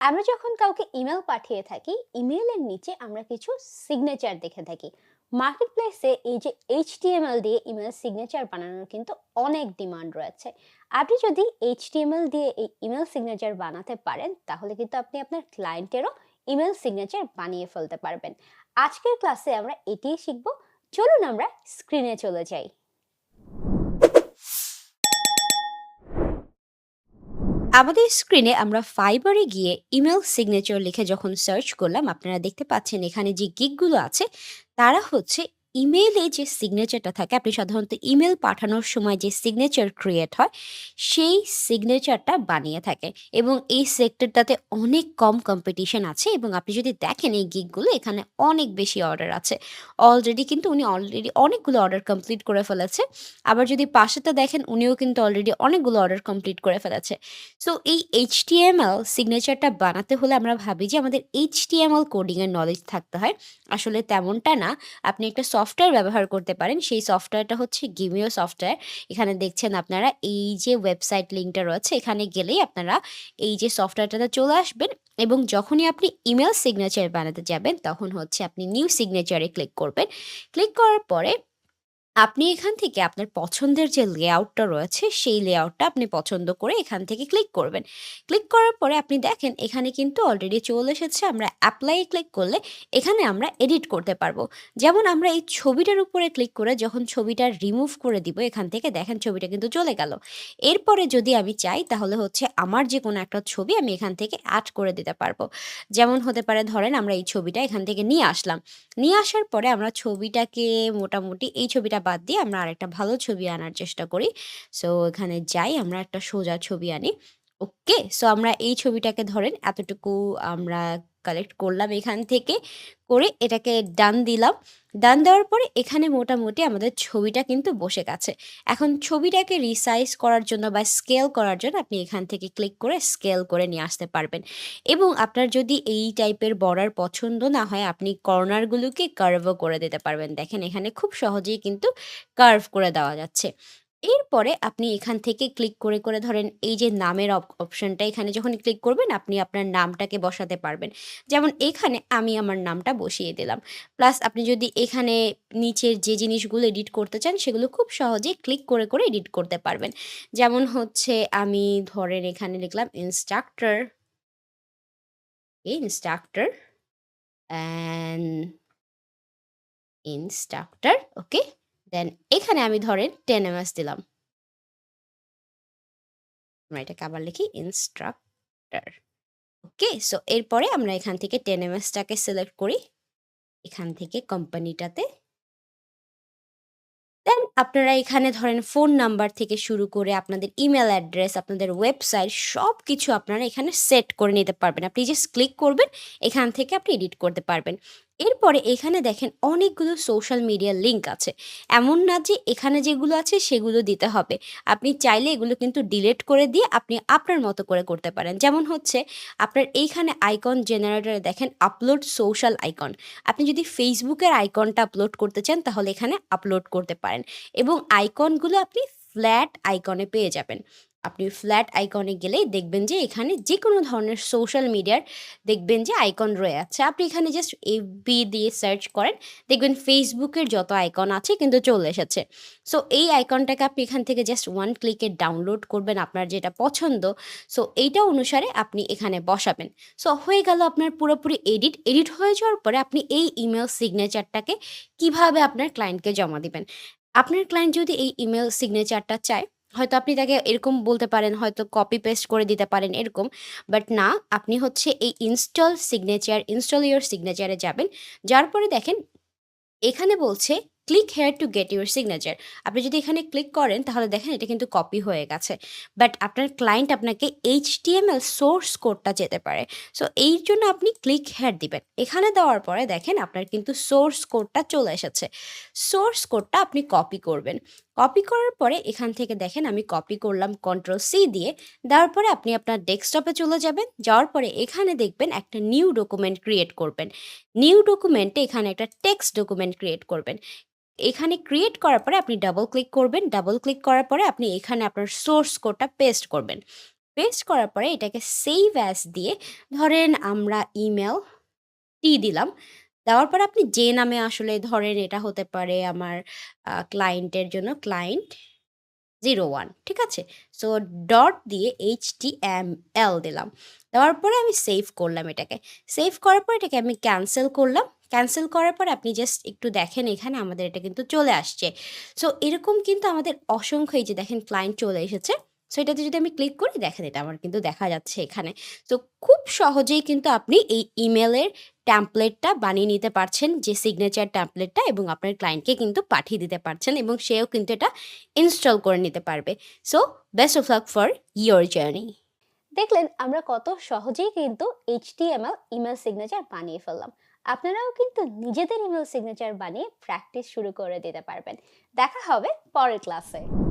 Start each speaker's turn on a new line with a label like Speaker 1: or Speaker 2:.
Speaker 1: আমরা যখন কাউকে ইমেল পাঠিয়ে থাকি ইমেলের নিচে আমরা কিছু সিগনেচার দেখে থাকি। মার্কেট প্লেসে এই যে এইচটিএমএল দিয়ে ইমেল সিগনেচার বানানোর কিন্তু অনেক ডিমান্ড রয়েছে। আপনি যদি এইচটিএমএল দিয়ে এই ইমেল সিগনেচার বানাতে পারেন, তাহলে কিন্তু আপনি আপনার ক্লায়েন্টেরও ইমেল সিগনেচার বানিয়ে ফেলতে পারবেন। আজকের ক্লাসে আমরা এটিই শিখব। চলুন আমরা স্ক্রিনে চলে যাই। আমাদের স্ক্রিনে আমরা ফাইবারে গিয়ে ইমেল সিগনেচার লিখে যখন সার্চ করলাম, আপনারা দেখতে পাচ্ছেন এখানে যে গিকগুলো আছে, তারা হচ্ছে ইমেইলে যে সিগনেচারটা থাকে, আপনি সাধারণত ইমেল পাঠানোর সময় যে সিগনেচার ক্রিয়েট হয়, সেই সিগনেচারটা বানিয়ে থাকে। এবং এই সেক্টরটাতে অনেক কম কম্পিটিশন আছে এবং আপনি যদি দেখেন এই গিকগুলো এখানে অনেক বেশি অর্ডার আছে। অলরেডি কিন্তু উনি অলরেডি অনেকগুলো অর্ডার কমপ্লিট করে ফেলেছে। আবার যদি পাশেটা দেখেন, উনিও কিন্তু অলরেডি অনেকগুলো অর্ডার কমপ্লিট করে ফেলেছে। সো এই এইচটিএমএল সিগনেচারটা বানাতে হলে আমরা ভাবি যে আমাদের এইচটিএমএল কোডিংয়ের নলেজ থাকতে হয়। আসলে তেমনটা না। আপনি একটা সফটওয়্যার ব্যবহার করতে পারেন। সেই সফটওয়্যারটা হচ্ছে গিমিও সফটওয়্যার এখানে দেখছেন আপনারা এই যে ওয়েবসাইট লিঙ্কটা রয়েছে, এখানে গেলেই আপনারা এই যে সফটওয়্যারটাতে চলে আসবেন এবং যখনই আপনি ইমেল সিগনেচার বানাতে যাবেন, তখন হচ্ছে আপনি নিউ সিগনেচারে ক্লিক করবেন। ক্লিক করার পরে আপনি এখান থেকে আপনার পছন্দের যে লেআউটটা রয়েছে, সেই লেআউটটা আপনি পছন্দ করে এখান থেকে ক্লিক করবেন। ক্লিক করার পরে আপনি দেখেন এখানে কিন্তু অলরেডি চলে এসেছে, আমরা অ্যাপ্লাই ক্লিক করলে এখানে আমরা এডিট করতে পারব। যেমন আমরা এই ছবিটার উপরে ক্লিক করে যখন ছবিটা রিমুভ করে দিব, এখান থেকে দেখেন ছবিটা কিন্তু চলে গেল। এরপরে যদি আমি চাই, তাহলে হচ্ছে আমার যে কোনো একটা ছবি আমি এখান থেকে অ্যাড করে দিতে পারব। যেমন হতে পারে ধরেন আমরা এই ছবিটা এখান থেকে নিয়ে আসলাম। নিয়ে আসার পরে আমরা ছবিটাকে মোটামুটি এই ছবিটা বাদ দিয়ে আমরা আরেকটা ভালো ছবি আনার চেষ্টা করি। সো এখানে যাই, আমরা একটা সোজা ছবি আনি। ওকে সো আমরা এই ছবিটাকে ধরেন এতটুকু আমরা কালেক্ট করলাম এখান থেকে করে এটাকে ডান দিলাম। ডান দেওয়ার পরে এখানে মোটামুটি আমাদের ছবিটা কিন্তু বসে গেছে। এখন ছবিটাকে রিসাইজ করার জন্য বা স্কেল করার জন্য আপনি এখান থেকে ক্লিক করে স্কেল করে নিয়ে আসতে পারবেন। এবং আপনার যদি এই টাইপের বর্ডার পছন্দ না হয়, আপনি কর্নারগুলোকে কার্ভও করে দিতে পারবেন। দেখেন এখানে খুব সহজেই কিন্তু কার্ভ করে দেওয়া যাচ্ছে। এরপরে আপনি এখান থেকে ক্লিক করে, করে ধরেন এই যে নামের অপ অপশনটা এখানে যখন ক্লিক করবেন আপনি আপনার নামটাকে বসাতে পারবেন। যেমন এখানে আমি আমার নামটা বসিয়ে দিলাম। প্লাস আপনি যদি এখানে নিচের যে জিনিসগুলো এডিট করতে চান সেগুলো খুব সহজে ক্লিক করে, করে এডিট করতে পারবেন। যেমন হচ্ছে আমি ধরেন এখানে লিখলাম instructor instructor and instructor okay. Then এখানে আমি ধরেন 10 এমএস দিলাম। আমরা এটাকে আবার লিখি ইন্সট্রাক্টর। ওকে? সো এরপরে আমরা এখান থেকে 10 এমএসটাকে সিলেক্ট করি। এখান থেকে কোম্পানিটাতে দেন আপনারা এখানে ধরেন ফোন নাম্বার থেকে শুরু করে আপনাদের ইমেল অ্যাড্রেস, আপনাদের ওয়েবসাইট সব কিছু আপনারা এখানে সেট করে নিতে পারবেন। আপনি জাস্ট ক্লিক করবেন, এখান থেকে আপনি এডিট করতে পারবেন। এরপরে এখানে দেখেন অনেকগুলো সোশ্যাল মিডিয়ার লিঙ্ক আছে। এমন না যে এখানে যেগুলো আছে সেগুলো দিতে হবে। আপনি চাইলে এগুলো কিন্তু ডিলিট করে দিয়ে আপনি আপনার মতো করে করতে পারেন। যেমন হচ্ছে আপনার এইখানে আইকন জেনারেটরে দেখেন আপলোড সোশ্যাল আইকন। আপনি যদি ফেসবুকের আইকনটা আপলোড করতে চান তাহলে এখানে আপলোড করতে পারেন এবং আইকনগুলো আপনি ফ্ল্যাট আইকনে পেয়ে যাবেন। আপনি ফ্ল্যাট আইকনে গেলেই দেখবেন যে এখানে যে কোনো ধরনের সোশ্যাল মিডিয়ার দেখবেন যে আইকন রয়ে আছে। আপনি এখানে জাস্ট এফবি দিয়ে সার্চ করেন, দেখবেন ফেসবুকের যত আইকন আছে কিন্তু চলে এসেছে। সো এই আইকনটাকে আপনি এখান থেকে জাস্ট ওয়ান ক্লিকে ডাউনলোড করবেন আপনার যেটা পছন্দ। সো এইটা অনুসারে আপনি এখানে বসাবেন। সো হয়ে গেল আপনার পুরোপুরি এডিট এডিট হয়ে যাওয়ার পরে আপনি এই ইমেল সিগনেচারটাকে কীভাবে আপনার ক্লায়েন্টকে জমা দিবেন? আপনার ক্লায়েন্ট যদি এই ইমেল সিগনেচারটা চায় হয়তো আপনি তাকে এরকম বলতে পারেন, হয়তো কপি পেস্ট করে দিতে পারেন এরকম। বাট না, আপনি হচ্ছে এই ইনস্টল সিগনেচার ইনস্টল ইউর সিগনেচারে যাবেন। যার পরে দেখেন এখানে বলছে click here to get your signature আপনি যদি এখানে ক্লিক করেন, তাহলে দেখেন এটা কিন্তু কপি হয়ে গেছে বাট আপনার ক্লায়েন্ট আপনাকে এইচ এইচটিএমএল সোর্স কোডটা যেতে পারে সো এই জন্য আপনি ক্লিক হেয়ার দিবেন এখানে দেওয়ার পরে দেখেন আপনার কিন্তু সোর্স কোডটা চলে এসেছে সোর্স কোডটা আপনি কপি করবেন কপি করার পরে এখান থেকে দেখেন আমি কপি করলাম কন্ট্রোল সি দিয়ে। দেওয়ার পরে আপনি আপনার ডেস্কটপে চলে যাবেন। যাওয়ার পরে এখানে দেখবেন একটা নিউ ডকুমেন্ট ক্রিয়েট করবেন। নিউ ডকুমেন্টে এখানে একটা টেক্সট ডকুমেন্ট ক্রিয়েট করবেন। এখানে ক্রিয়েট করার পরে আপনি ডাবল ক্লিক করবেন। ডাবল ক্লিক করার পরে আপনি এখানে আপনার সোর্স কোডটা পেস্ট করবেন। পেস্ট করার পরে এটাকে সেভ অ্যাজ দিয়ে ধরেন আমরা ইমেল টি দিলাম। দেওয়ার পরে আপনি যে নামে আসলে ধরেন এটা হতে পারে আমার ক্লায়েন্টের জন্য ক্লায়েন্ট 01 ঠিক আছে? সো ডট দিয়ে HTML দিলাম। দেওয়ার পরে আমি সেভ করলাম এটাকে। সেভ করার পর এটাকে আমি ক্যানসেল করলাম। ক্যানসেল করার পরে আপনি জাস্ট একটু দেখেন এখানে আমাদের এটা কিন্তু চলে আসছে। সো এরকম কিন্তু আমাদের অসংখ্য এই যে দেখেন ক্লায়েন্ট চলে এসেছে। সো এটাতে যদি আমি ক্লিক করি, দেখেন এটা আমার কিন্তু দেখা যাচ্ছে এখানে। তো খুব সহজেই কিন্তু আপনি এই ইমেলের টেমপ্লেটটা বানিয়ে নিতে পারছেন, যে সিগনেচার টেমপ্লেটটা এবং আপনার ক্লায়েন্টকে কিন্তু পাঠিয়ে দিতে পারছেন এবং সেও কিন্তু এটা ইনস্টল করে নিতে পারবে। So best of luck for your journey. দেখলেন, আমরা কত সহজেই কিন্তু HTML ইমেল সিগনেচার বানিয়ে ফেললাম। আপনারাও কিন্তু নিজেদের ইমেল সিগনেচার বানিয়ে প্র্যাকটিস শুরু করে দিতে পারবেন। দেখা হবে পরের ক্লাসে।